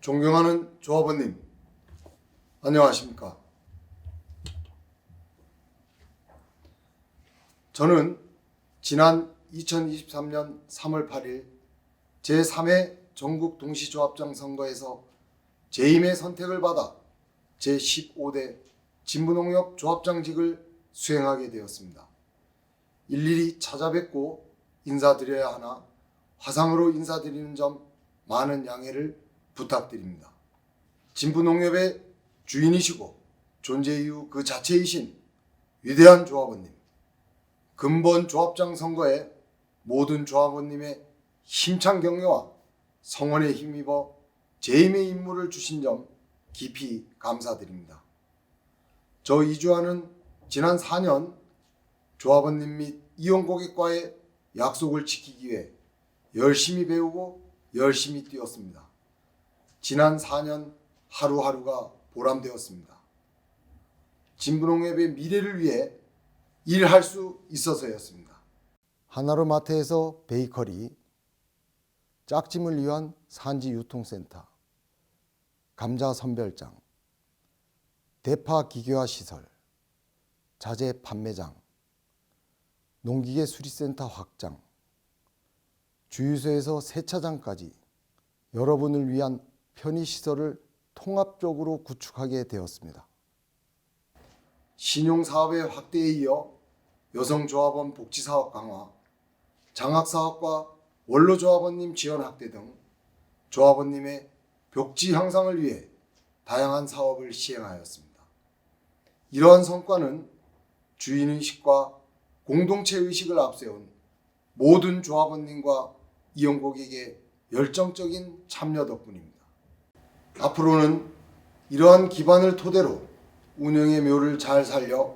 존경하는 조합원님, 안녕하십니까? 저는 지난 2023년 3월 8일 제3회 전국 동시조합장 선거에서 재임의 선택을 받아 제15대 진부농협 조합장직을 수행하게 되었습니다. 일일이 찾아뵙고 인사드려야 하나 화상으로 인사드리는 점 많은 양해를 부탁드립니다. 진부농협의 주인이시고 존재 이유 그 자체이신 위대한 조합원님, 근본 조합장 선거에 모든 조합원님의 힘찬 격려와 성원에 힘입어 재임의 임무를 주신 점 깊이 감사드립니다. 저 이주환은 지난 4년 조합원님 및 이용 고객과의 약속을 지키기 위해 열심히 배우고 열심히 뛰었습니다. 지난 4년 하루하루가 보람되었습니다. 진분홍앱의 미래를 위해 일할 수 있어서였습니다. 하나로마트에서 베이커리, 짝짐을 위한 산지 유통센터, 감자 선별장, 대파 기계화 시설, 자재 판매장, 농기계 수리센터 확장, 주유소에서 세차장까지 여러분을 위한 편의시설을 통합적으로 구축하게 되었습니다. 신용사업의 확대에 이어 여성조합원 복지사업 강화, 장학사업과 원로조합원님 지원 확대 등 조합원님의 벽지 향상을 위해 다양한 사업을 시행하였습니다. 이러한 성과는 주인의식과 공동체 의식을 앞세운 모든 조합원님과 이용고객의 열정적인 참여 덕분입니다. 앞으로는 이러한 기반을 토대로 운영의 묘를 잘 살려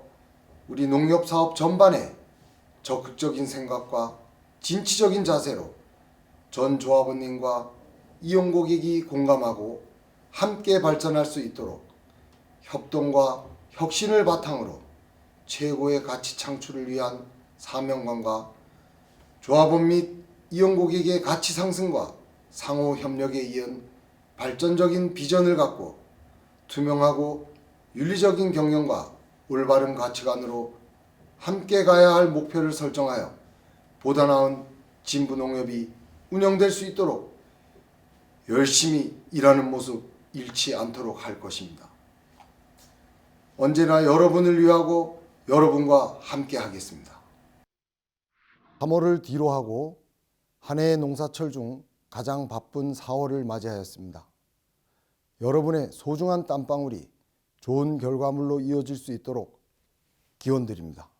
우리 농협 사업 전반에 적극적인 생각과 진취적인 자세로 전 조합원님과 이용 고객이 공감하고 함께 발전할 수 있도록 협동과 혁신을 바탕으로 최고의 가치 창출을 위한 사명감과 조합원 및 이용 고객의 가치 상승과 상호 협력에 이은 발전적인 비전을 갖고 투명하고 윤리적인 경영과 올바른 가치관으로 함께 가야 할 목표를 설정하여 보다 나은 진부 농협이 운영될 수 있도록 열심히 일하는 모습 잃지 않도록 할 것입니다. 언제나 여러분을 위하고 여러분과 함께 하겠습니다. 3월을 뒤로 하고 한 해의 농사철 중 가장 바쁜 4월을 맞이하였습니다. 여러분의 소중한 땀방울이 좋은 결과물로 이어질 수 있도록 기원드립니다.